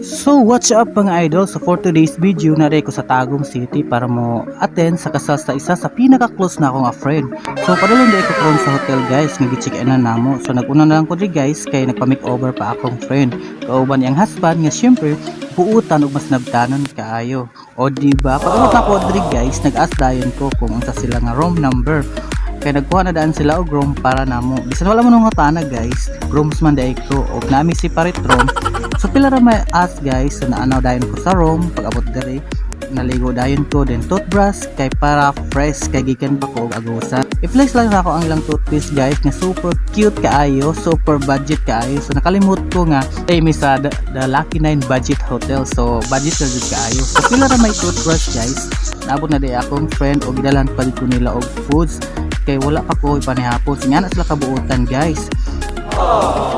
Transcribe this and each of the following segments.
So what's up mga idol? So for today's video na ko sa Tagum City para mo attend sa kasal sa isa sa pinaka-close na akong friend. So padulong di ko karon sa hotel guys, nag-check in na namo. So naguna na lang ko di guys kay nagpa-makeover pa akong friend. Kauban yang husband nga syempre buutan ug mas nabtanon kaayo. O di ba? Pag na ko diri guys, nag-ask dayon ko kung unsa sila nga room number. Kaya nagkuha na daan sila og room para namo. Bisan wala mo nung tana guys, rooms man dai ko og nami separate room. So pila ra may ask guys, so naanaw dayon ko sa room pag abot diri. Naligo dayon ko then toothbrush kay para fresh kay gikan pa ko og agusa. I-flex lang ako ang ilang toothpaste guys nga super cute kaayo super budget kaayo. So nakalimut ko nga ay mi sa the, the Lucky 9 budget hotel. So budget na jud kaayo. So pila ra may toothbrush guys. Naabot na di akong friend og gidalan pa ko nila og foods. Kay wala pa ko ipanihapon so nga na sila kabuutan guys. sobra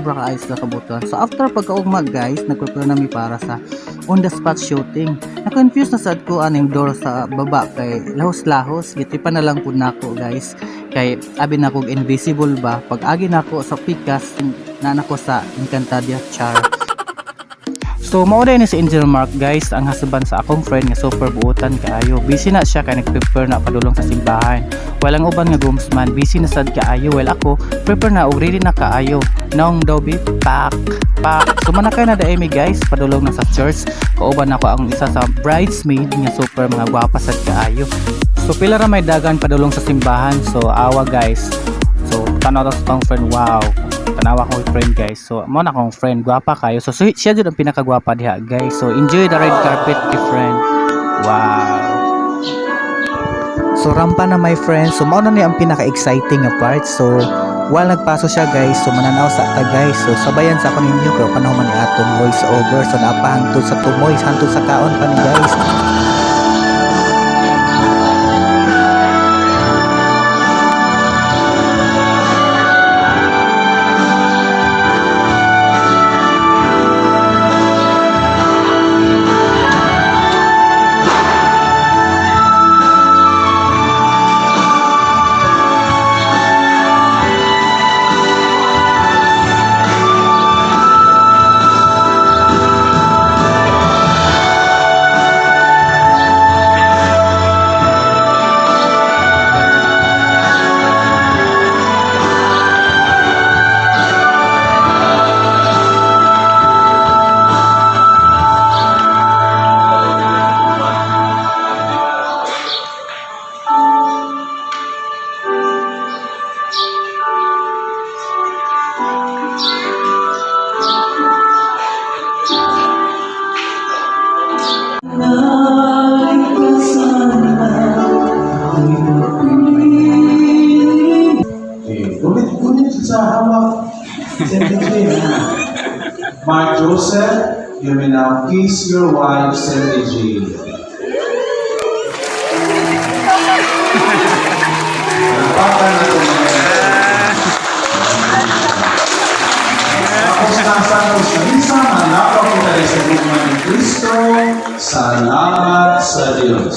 ka ayos na kabutuan. So after pagkaugma guys, nagprepare na mi para sa on the spot shooting. Na-confuse na sad ko aning door sa baba kay lahos-lahos. Gitipan na lang po nako guys. Kay abi na kog invisible ba pag agi nako sa pikas na nako sa Encantadia char. So mao ni si Angel Mark guys, ang husband sa akong friend nga super buutan kaayo. Busy na siya kay nag-prepare na padulong sa simbahan. Walang uban nga groomsman, busy na sad kaayo. Well ako, prepare na og ready na kaayo. Nong dobi pak pak. So manakay na daimi guys, padulong na sa church. Kauban ako ang isa sa bridesmaid nga super mga gwapa sad kaayo. So pila ra may dagan padulong sa simbahan. So awa guys. So tanaw ta sa friend, wow tanawa ko friend guys so mo na akong friend gwapa kayo so siya jud ang pinakagwapa diha guys so enjoy the red carpet my friend wow so rampa na my friend so mao na ni ang pinaka exciting nga part. So while nagpaso siya guys so mananaw sa ta guys. So sabayan sa ako ninyo kay panahon man ni atong voice over. So napahangtod sa tumoy hantod sa kaon pa ni guys ulit-ulit sa hawak. Sentencing. Mark Joseph, you may now kiss your wife, Sandy G. Na ito Tapos sa misa, sa luma ni Kristo. Salamat sa Diyos.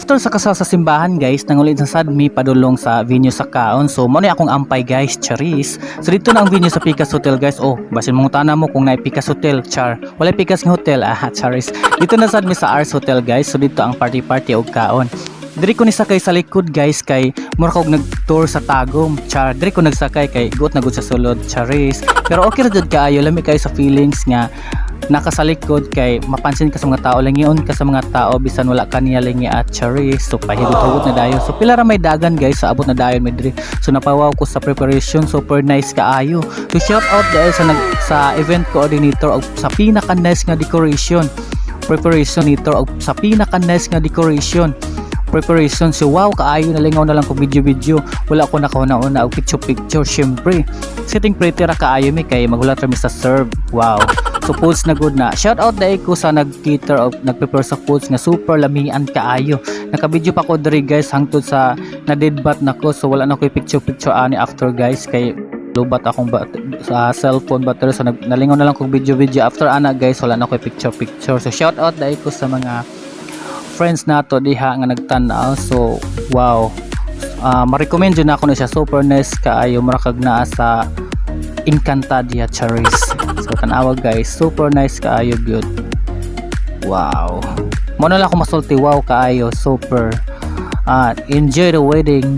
After sa kasal sa simbahan guys, nangulit sa Sadmi padulong sa venue sa Kaon. So mo ni akong ampay guys, Charis. So dito na ang venue sa Picas Hotel guys. Oh, basin mong tana mo kung naay Picas Hotel, Char. Wala Picas nga hotel, ah, Charis. Dito na Sadmi sa Ars Hotel guys. So dito ang party party og Kaon. Diri ko ni sakay sa likod guys kay mura kog nag-tour sa Tagum. Char, diri ko nagsakay kay guot na sa sulod, Charis. Pero okay ra jud kaayo, lami kayo sa feelings nga naka sa likod kay mapansin ka sa mga tao lingion ka sa mga tao bisan wala ka niya lingi at charis so pahigot-hugot na dayon. So pila ra may dagan guys sa abot na dayon may diri. So napawaw ko sa preparation. Super nice kaayo to shout out dahil sa nag, sa event coordinator og sa pinaka nice nga decoration. Preparation nito og sa pinaka nice nga decoration. Preparation. So wow kaayo na lingaw na lang ko video video wala ko nakauna-una og picture picture syempre. Setting pretty ra kaayo mi kay maghulat ra mi sa serve. Wow so foods na good na. Shout out dai ko sa nag-cater og nag-prepare sa foods nga super lamian kaayo. Naka-video pa ko diri guys hangtod sa na deadbat nako so wala na ko picture picture ani after guys kay lubat akong bat sa cellphone battery so nalingaw na lang kong video video after ana guys wala na ko picture picture so shout out dai ko sa mga friends nato diha nga nagtan-aw so wow. Ah, ma-recommend yun ako na siya. Super nice kaayo. Mura kag naa sa Encantadia Charis so guys super nice kaayo good wow mo lang ako masulti wow kaayo super Ah, enjoy the wedding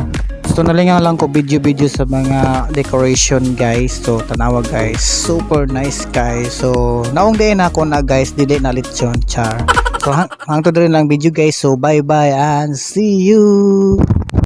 So nalingan lang ko video-video sa mga decoration guys. So tanawa guys, super nice guys. So naong day na ako na guys, dili na lechon char. So hang, hangtod rin lang video guys. So bye bye and see you.